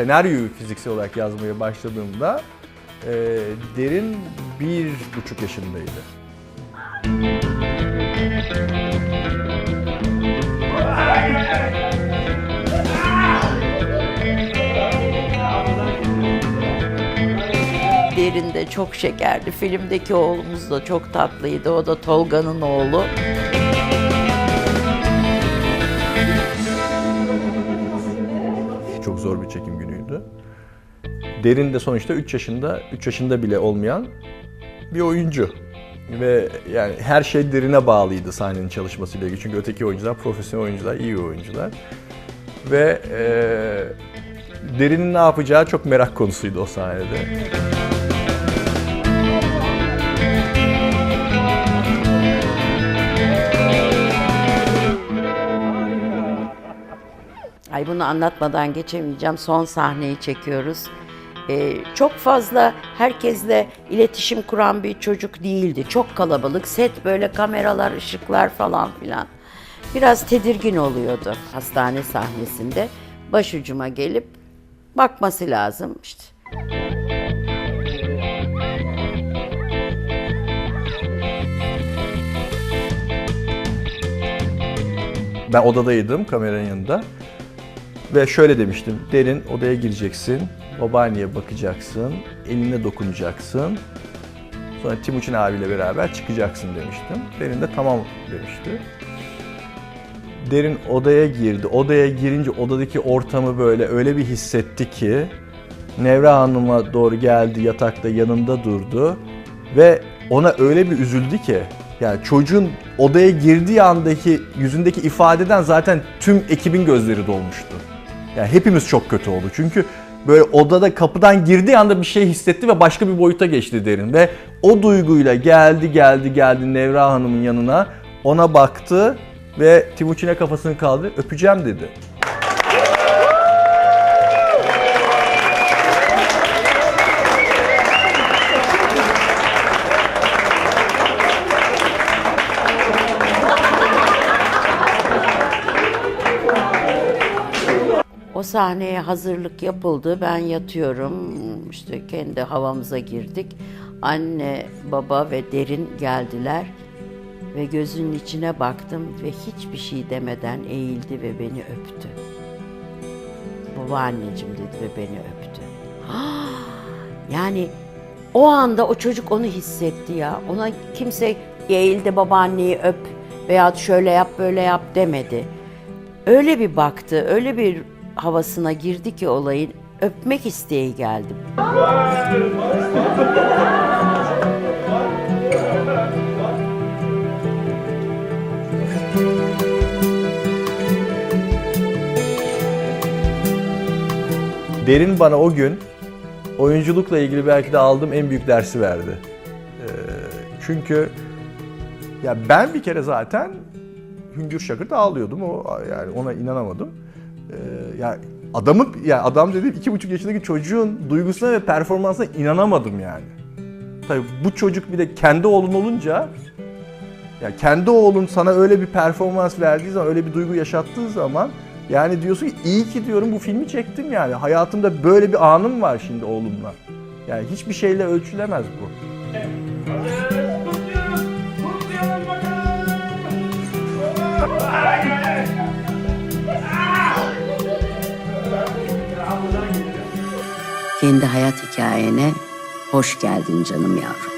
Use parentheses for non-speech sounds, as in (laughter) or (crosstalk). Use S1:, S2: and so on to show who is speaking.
S1: senaryoyu fiziksel olarak yazmaya başladığımda e, derin bir buçuk yaşındaydı.
S2: Derinde çok şekerdi. Filmdeki oğlumuz da çok tatlıydı. O da Tolga'nın oğlu.
S1: Çok zor bir çekim. Derin de sonuçta 3 yaşında, 3 yaşında bile olmayan bir oyuncu. Ve yani her şey derine bağlıydı sahnenin çalışmasıyla ilgili. Çünkü öteki oyuncular profesyonel oyuncular, iyi oyuncular. Ve e, derinin ne yapacağı çok merak konusuydu o sahnede.
S2: Ay bunu anlatmadan geçemeyeceğim. Son sahneyi çekiyoruz. Ee, çok fazla herkesle iletişim kuran bir çocuk değildi. Çok kalabalık. Set böyle kameralar, ışıklar falan filan. Biraz tedirgin oluyordu hastane sahnesinde. Başucuma gelip bakması lazım işte.
S1: Ben odadaydım kameranın yanında. Ve şöyle demiştim. Derin odaya gireceksin. Babaanneye bakacaksın. Eline dokunacaksın. Sonra Timuçin abiyle beraber çıkacaksın demiştim. Derin de tamam demişti. Derin odaya girdi. Odaya girince odadaki ortamı böyle öyle bir hissetti ki Nevra Hanım'a doğru geldi yatakta yanında durdu ve ona öyle bir üzüldü ki yani çocuğun odaya girdiği andaki yüzündeki ifadeden zaten tüm ekibin gözleri dolmuştu. Yani hepimiz çok kötü oldu. Çünkü böyle odada kapıdan girdiği anda bir şey hissetti ve başka bir boyuta geçti derin. Ve o duyguyla geldi geldi geldi Nevra Hanım'ın yanına ona baktı ve Timuçin'e kafasını kaldırıp öpeceğim dedi.
S2: Sahneye hazırlık yapıldı. Ben yatıyorum. İşte kendi havamıza girdik. Anne, baba ve derin geldiler. Ve gözünün içine baktım ve hiçbir şey demeden eğildi ve beni öptü. Babaanneciğim dedi ve beni öptü. (gasps) Yani o anda o çocuk onu hissetti ya. Ona kimse eğildi babaanneyi öp veya şöyle yap böyle yap demedi. Öyle bir baktı, öyle bir havasına girdi ki olayın öpmek isteği geldi.
S1: Derin bana o gün oyunculukla ilgili belki de aldığım en büyük dersi verdi. Ee, çünkü ya ben bir kere zaten hüngür şakır ağlıyordum. O yani ona inanamadım. Ee, ya adamın ya adam dediğim iki buçuk yaşındaki çocuğun duygusuna ve performansına inanamadım yani. Tabii bu çocuk bir de kendi oğlun olunca ya kendi oğlun sana öyle bir performans verdiği zaman, öyle bir duygu yaşattığı zaman yani diyorsun ki iyi ki diyorum bu filmi çektim yani. Hayatımda böyle bir anım var şimdi oğlumla. Yani hiçbir şeyle ölçülemez bu.
S2: Kendi hayat hikayene hoş geldin canım yavrum.